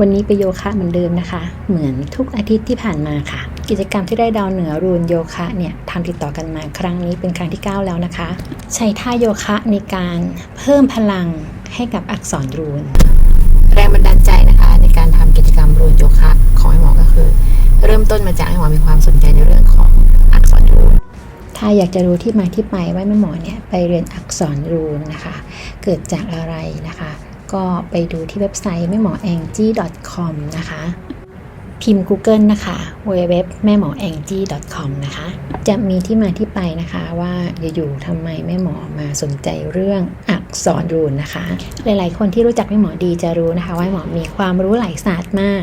วันนี้ไปโยคะเหมือนเดิมนะคะ เหมือนทุกอาทิตย์ที่ผ่านมาค่ะ กิจกรรมที่ได้ดาวเหนือรูนโยคะเนี่ยทำติดต่อกันมาครั้งนี้เป็นครั้งที่ 9 แล้วนะคะ ใช้ท่าโยคะในการเพิ่มพลังให้กับอักษรรูน แรงบันดาลใจนะคะในการทำกิจกรรมรูนโยคะของไอ้หมอก็คือ เริ่มต้นมาจากไอ้หมอมีความสนใจในเรื่องของอักษรรูนถ้าอยากจะรู้ที่มาที่ไปว่าแม่หมอเนี่ยไปเรียนอักษรรูนนะคะ เกิดจากอะไรนะคะ ก็ไปดูที่เว็บไซต์แม่หมอแองจี้ com นะคะ พิมพ์ Google นะคะ www แม่หมอแองจี้ com นะคะ จะมีที่มาที่ไปนะคะว่าอยู่ๆทำไมแม่หมอมาสนใจเรื่องอักษรรูนนะคะ หลายๆ คนที่รู้จักแม่หมอดีจะรู้นะคะ ว่าหมอมีความรู้หลายศาสตร์มาก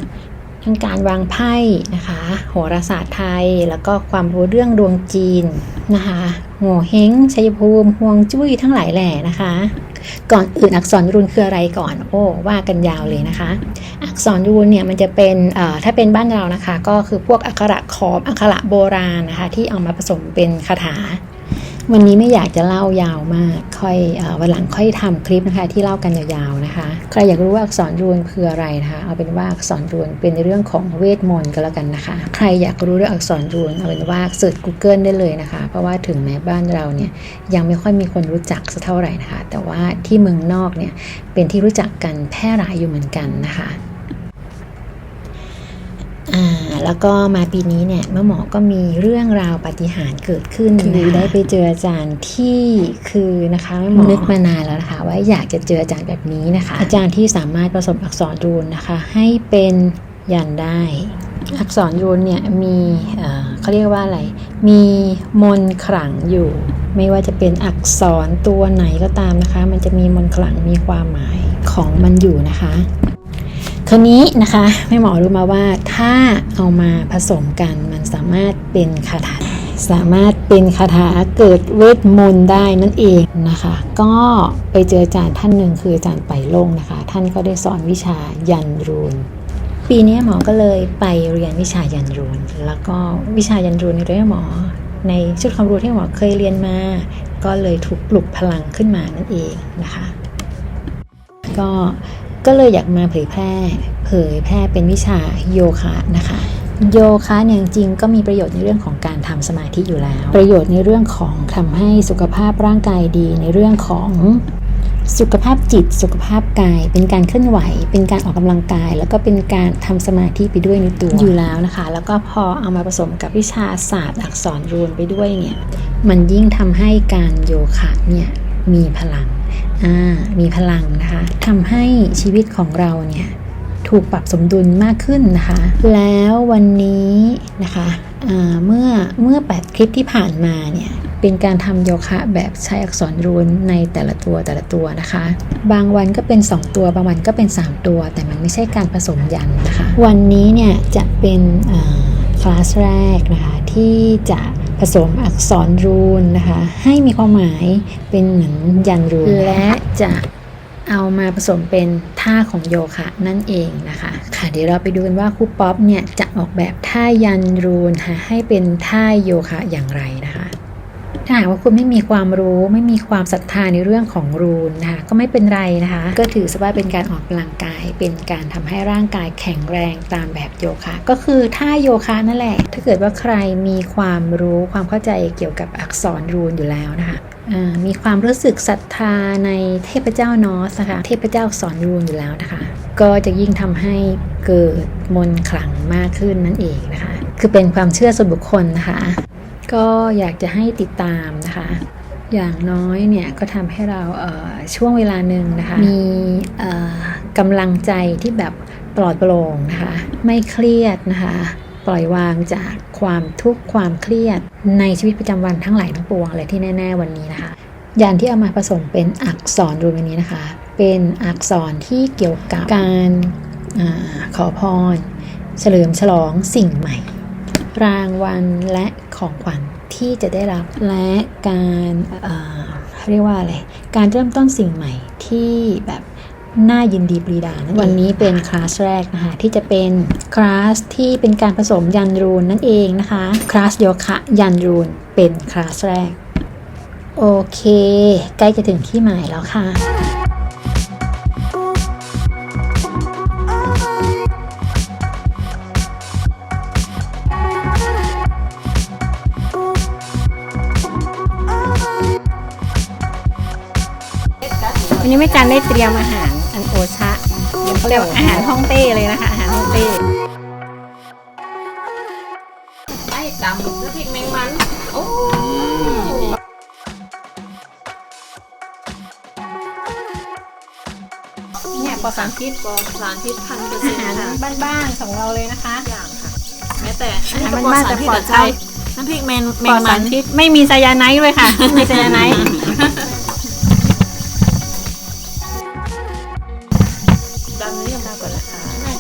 ทั้งการวางไพ่นะคะโหราศาสตร์ไทย แล้วก็ความรู้เรื่องดวงจีนนะคะโง่เฮงชัยภูมิห่วงจุ้ยทั้งหลายแหล่นะคะ ก่อนอื่นอักษรรูนคืออะไรก่อนโอ้ว่ากันยาวเลยนะคะ อักษรรูนเนี่ยมันจะเป็นถ้าเป็นบ้านเรานะคะ ก็คือพวกอักขระขอมอักขระโบราณนะคะ ที่เอามาผสมเป็นคาถา วันนี้ไม่อยากจะเล่ายาวมาก ค่อยอวันหลังค่อยทำคลิปนะคะ ที่เล่ากันยาวๆนะคะ ใครอยากรู้ว่าอักษรรูนคืออะไรนะคะ เอาเป็นว่าอักษรรูนเป็นเรื่องของเวทมนต์ก็แล้วกันนะคะ ใครอยากรู้เรื่องอักษรรูนเอาเป็นว่าเสิร์ช Google ได้เลยนะคะ เพราะว่าถึงแม้บ้านเราเนี่ยยังไม่ค่อยมีคนรู้จักสักเท่าไหร่นะคะ แต่ว่าที่เมืองนอกเนี่ยเป็นที่รู้จักกันแพร่หลายอยู่เหมือนกันนะคะ อ่าแล้วก็มาปีนี้เนี่ยแม่หมอก็มีเรื่องราวปาฏิหาริย์เกิดขึ้นคือได้ไปเจออาจารย์ที่คือนะคะแม่หมอนึกมานานแล้วนะคะ ว่าอยากจะเจออาจารย์แบบนี้นะคะ อาจารย์ที่สามารถผสมอักษรรูนนะคะ ให้เป็นยันได้ อักษรรูนเนี่ยมีเอ่อเขาเรียกว่าอะไร มีมนต์ขลังอยู่ ไม่ว่าจะเป็นอักษรตัวไหนก็ตามนะคะ มันจะมีมนต์ขลังมีความหมายของมันอยู่นะคะ คราวนี้นะคะแม่หมอรู้มาว่าถ้าเอามาผสมกันมันสามารถเป็นคาถาสามารถเป็นคาถาเกิดเวทมนต์ได้นั่นเองนะคะ ก็ไปเจออาจารย์ท่านหนึ่งคืออาจารย์ไปโล่งนะคะ ท่านก็ได้สอนวิชายันรูนปีนี้หมอก็เลยไปเรียนวิชายันรูนแล้วก็วิชายันรูนในเรื่องหมอ ในชุดความรู้ที่หมอเคยเรียนมา ก็เลยถูกปลุกพลังขึ้นมานั่นเองนะคะ ก็ ก็เลยอยากมาเผยแพร่ เผยแพร่เป็นวิชาโยคะนะคะ โยคะเนี่ยจริงก็มีประโยชน์ในเรื่องของการทำสมาธิอยู่แล้ว ประโยชน์ในเรื่องของทำให้สุขภาพร่างกายดีในเรื่องของสุขภาพจิตสุขภาพกาย เป็นการเคลื่อนไหว เป็นการออกกำลังกาย แล้วก็เป็นการทำสมาธิไปด้วยในตัวอยู่แล้วนะคะ แล้วก็พอเอามาผสมกับวิชาศาสตร์อักษรรูนไปด้วยเนี่ยมันยิ่งทำให้การโยคะเนี่ย มีพลัง อ่า มีพลังนะคะทำให้ชีวิตของเราเนี่ยถูกปรับสมดุลมากขึ้นนะคะ แล้ววันนี้นะคะอ่าเมื่อเมื่อ 8 คลิปที่ผ่านมาเนี่ยเป็นการทำโยคะแบบใช้อักษรรูนในแต่ละตัวแต่ละตัวนะคะ บางวันก็เป็น 2 ตัว บางวันก็เป็น 3 ตัว แต่มันไม่ใช่การผสมยันนะคะ วันนี้เนี่ยจะเป็นคลาสแรกนะคะที่จะ ผสมอักษรรูนนะคะ ให้มีความหมายเป็นเหมือนยันรูน และจะเอามาผสมเป็นท่าของโยคะนั่นเองนะคะ ค่ะเดี๋ยวเราไปดูกันว่าครูป๊อปเนี่ยจะออกแบบท่ายันรูนค่ะให้เป็นท่าโยคะอย่างไรนะคะถ้าหากว่าคุณไม่มีความรู้ไม่มีความศรัทธาในเรื่องของรูนนะคะก็ไม่เป็นไรนะคะ ก็ถือซะว่าเป็นการออกกำลังกาย เป็นการทำให้ร่างกายแข็งแรงตามแบบโยคะ ก็คือท่าโยคะนั่นแหละ ถ้าเกิดว่าใครมีความรู้ความเข้าใจเกี่ยวกับอักษรรูนอยู่แล้วนะคะมีความรู้สึกศรัทธาในเทพเจ้านอสนะคะเทพเจ้าสอนรูนอยู่แล้วนะคะ ก็จะยิ่งทำให้เกิดมนขลังมากขึ้นนั่นเองนะคะ คือเป็นความเชื่อส่วนบุคคลนะคะ ก็อยากจะให้ติดตามนะคะ อย่างน้อยเนี่ยก็ทำให้เราช่วงเวลาหนึ่งนะคะ มีเกำลังใจที่แบบปลอดโปร่งนะคะ ไม่เครียดนะคะ ปล่อยวางจากความทุกข์ความเครียดในชีวิตประจำวันทั้งหลายทั้งปวงเลยที่แน่ ๆ วันนี้นะคะ ยานที่เอามาผสมเป็นอักษรรูปวันนี้นะคะ เป็นอักษรที่เกี่ยวกับการอาขอพร เฉลิมฉลองสิ่งใหม่ รางวัลและของขวัญที่จะได้รับและการเอ่อเรียกว่าอะไร การเริ่มต้นสิ่งใหม่ที่แบบ น่ายินดีปรีดานั่วันนี้เป็นคลาสแรกนะคะที่จะเป็นคลาสที่เป็นการผสมยันรูนนั่นเองนะคะคลาสโยคะยันรูนเป็นคลาสแรก โอเค ใกล้จะถึงที่หมายแล้วค่ะวันนี้แม่จันได้เตรียมอาหาร ชะเขาเรียกว่าอาหารฮ่องเต้เลยนะคะ อาหารฮ่องเต้ไอ้ดำน้ำพริกแมงมัน โอ้เนี่ยปลอดสารพิษปลอดสารพิษพันเปอร์เซ็อานหารต์ค่ะบ้านๆของเราเลยนะคะ อย่างค่ะแม้แต่อาหารก็บ้านๆแต่ปลอดภัยน้ำพริกแมงแมปลองดมัสานรพิษไม่มีไซยาไนด์ด้วยค่ะ ไม่มีไซยาไนด์ ตามนี้กันมากกว่านนะคะ